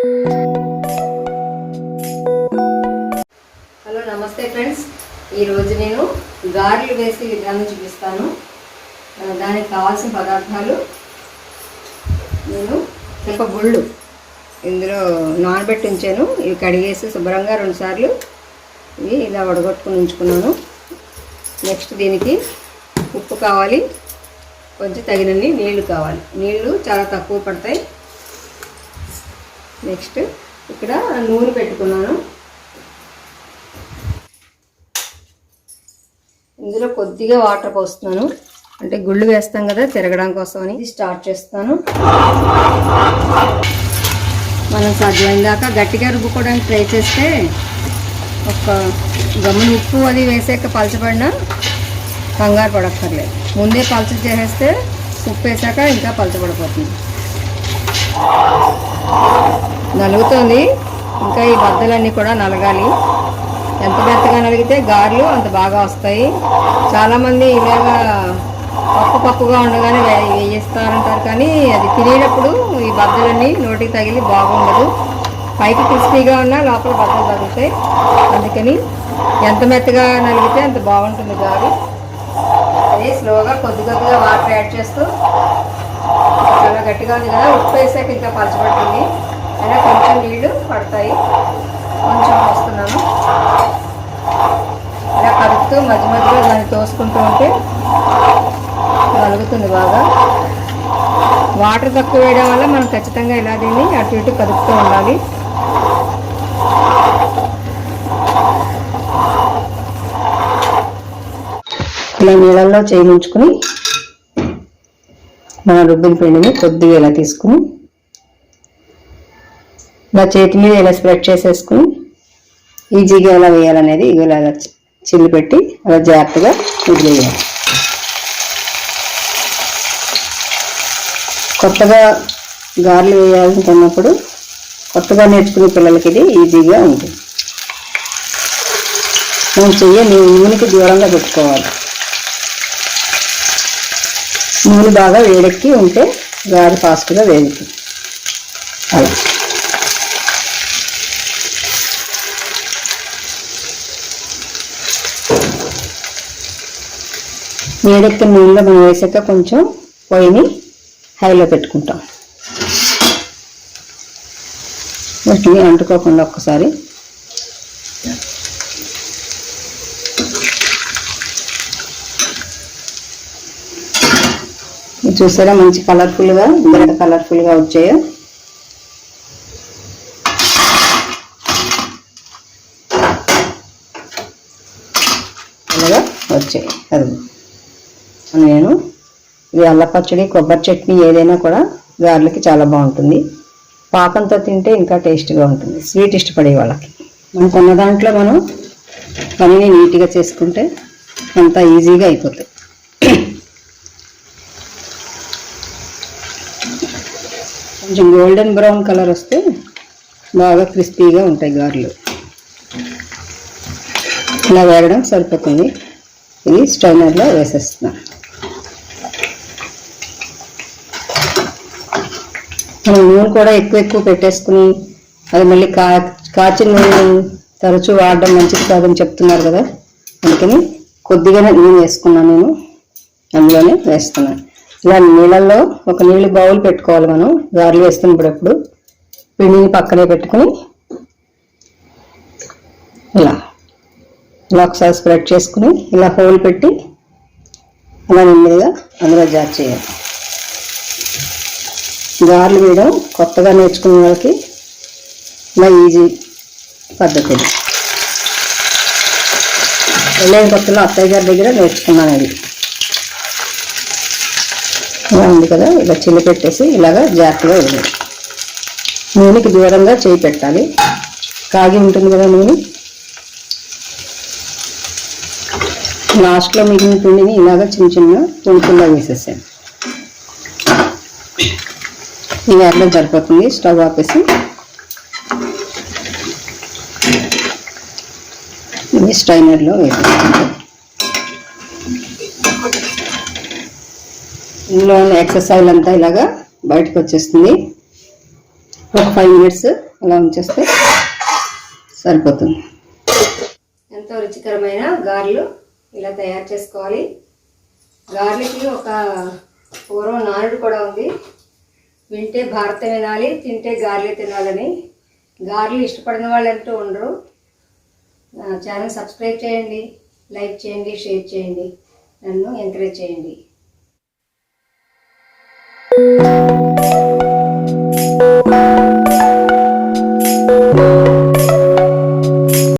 Hello నమస్తే friends. ఈరోజు నేను గారెలు వేసే విధానం చూపిస్తాను దానికి కావాల్సిన పదార్థాలు నేను చెప్ప గుళ్ళు ఇందులో నానబెట్టి ఉంచాను. ఇవి కడిగేసి శుభ్రంగా రెండుసార్లు ఇవి ఇలా వడగొట్టుకుని ఉంచుకున్నాను. నెక్స్ట్ దీనికి ఉప్పు కావాలి. కొంచెం తగినన్ని నీళ్ళు కావాలి. నీళ్ళు చాలా తక్కువ పడతాయి. నెక్స్ట్ ఇక్కడ నూనె పెట్టుకున్నాను. ఇందులో కొద్దిగా వాటర్ పోస్తున్నాను. అంటే గుళ్ళు వేస్తాం కదా తిరగడం కోసం అని స్టార్ట్ చేస్తాను. మనం సాధ్యమైన దాకా గట్టిగా రుబ్బుకోవడానికి ట్రై చేస్తే ఒక గమ్ము ఉప్పు అది వేసాక పలచబడినా కంగారు పడక్కర్లేదు. ముందే పలచ చేసేస్తే ఉప్పు వేసాక ఇంకా పలచబడిపోతుంది. నలుగుతుంది. ఇంకా ఈ బద్దలన్నీ కూడా నలగాలి. ఎంత మెత్తగా నలిగితే గారెలు అంత బాగా వస్తాయి. చాలామంది ఇలాగా పప్పు పప్పుగా ఉండగానే వే- వేయిస్తారంటారు కానీ అది తినేటప్పుడు ఈ బద్దలన్నీ నోటికి తగిలి బాగుండదు. పైకి క్రిస్పీగా ఉన్నా లోపల బద్దలు తగులుతాయి. అందుకని ఎంత మెత్తగా నలిగితే అంత బాగుంటుంది గారు. అదే స్లోగా కొద్ది కొద్దిగా వాటర్ యాడ్ చేస్తూ చాలా గట్టిగా ఉంది కదా ఉప్పు వేసాక ఇంకా పలచబడుతుంది. అయినా కొంచెం నీళ్ళు పడతాయి. కొంచెం వస్తున్నాను ఇలా కలుపుతూ మధ్య మధ్యలో దాన్ని తోసుకుంటూ ఉంటే కలుగుతుంది బాగా. వాటర్ తక్కువ వేయడం వల్ల మనం ఖచ్చితంగా ఇలా దీన్ని అటు ఇటు కదుపుతూ ఉండాలి. ఇలా నీళ్ళల్లో చేయించుకుని మన రుబ్బిన పిండిని కొద్దిగా ఇలా తీసుకుని ఇలా చేతి మీద ఇలా స్ప్రెడ్ చేసేసుకుని ఈజీగా ఎలా వేయాలనేది ఇగో ఇలా చిల్లు పెట్టి అలా జాగ్రత్తగా వదిలేయాలి. కొత్తగా గారెలు వేయాలనుకున్నప్పుడు కొత్తగా నేర్చుకునే పిల్లలకి ఇది ఈజీగా ఉంటుంది. మనం చెయ్య నూనెకి దూరంగా పెట్టుకోవాలి. నూనె బాగా వేడెక్కి ఉంటే గారి ఫాస్ట్గా వేగుతుంది. అలా. వేడెక్కిన నూనెలో మనం వేసాక కొంచెం పొయ్యిని హైలో పెట్టుకుంటాం. వీటిని అంటుకోకుండా ఒక్కసారి చూసారా? మంచి కలర్ఫుల్గా ఎంత కలర్ఫుల్గా వచ్చాయో. అలాగా వచ్చాయి. అది నేను ఇది అల్ల పచ్చడి కొబ్బరి చట్నీ ఏదైనా కూడా గారెలకి చాలా బాగుంటుంది. పాకంతో తింటే ఇంకా టేస్ట్గా ఉంటుంది. స్వీట్ ఇష్టపడే వాళ్ళకి. మనం కొన్న దాంట్లో మనం పనిని నీట్గా చేసుకుంటే అంత ఈజీగా అయిపోతుంది. కొంచెం గోల్డెన్ బ్రౌన్ కలర్ వస్తే బాగా క్రిస్పీగా ఉంటాయి గారెలు. ఇలా వేగడం సరిపోతుంది. ఇది స్టైనర్లో వేసేస్తున్నాం. మనం నూనె కూడా ఎక్కువ ఎక్కువ పెట్టేసుకుని అది మళ్ళీ కా కాచిన నూనె తరచూ వాడడం మంచిది కాదని చెప్తున్నారు కదా. అందుకని కొద్దిగానే నూనె వేసుకున్నాను నేను. అందులోనే వేస్తున్నాను ఇలా నీళ్ళల్లో ఒక నీళ్ళు బౌల్ పెట్టుకోవాలి మనం. గారెలు వేస్తున్నప్పుడు పిండిని పక్కనే పెట్టుకుని ఇలా ఇలా ఒకసారి స్ప్రెడ్ చేసుకుని ఇలా హోల్ పెట్టి అలా నెమ్మదిగా అందులో జార్ చేయాలి. గారెలు వేయడం కొత్తగా నేర్చుకునే వాళ్ళకి ఇలా ఈజీ పద్ధతి వెళ్ళే వెళ్ళిన కొత్తలో అత్తయ్య గారి దగ్గర నేర్చుకున్నాను అది ఇలా ఉంది కదా ఇలా చిల్లి పెట్టేసి ఇలాగా జాగ్రత్తగా వదిలేదు నూనెకి దూరంగా చేయి పెట్టాలి. కాగి ఉంటుంది కదా నూనె? లాస్ట్లో మిగిలిన పిండిని ఇలాగ చిన్న చిన్న తుణుకుల్లా వేసేసాను ఇవి అట్లా సరిపోతుంది స్టవ్ ఆపేసి. ఇది స్టైనర్లో వేసేస్తాను ఇందులో ఉన్న ఎక్సర్సైజ్ అంతా ఇలాగా బయటకు వచ్చేస్తుంది. ఒక ఫైవ్ మినిట్స్ అలా ఉంచేస్తే సరిపోతుంది. ఎంతో రుచికరమైన గారెలు ఇలా తయారు చేసుకోవాలి. గార్లకి ఒక పూర్వం నానుడు కూడా ఉంది. వింటే భారత వినాలి తింటే గారెలు తినాలని. గార్లు ఇష్టపడిన వాళ్ళు అంటూ ఉండరు. ఛానల్ సబ్స్క్రైబ్ చేయండి లైక్ చేయండి షేర్ చేయండి. నన్ను ఎంకరేజ్ చేయండి. you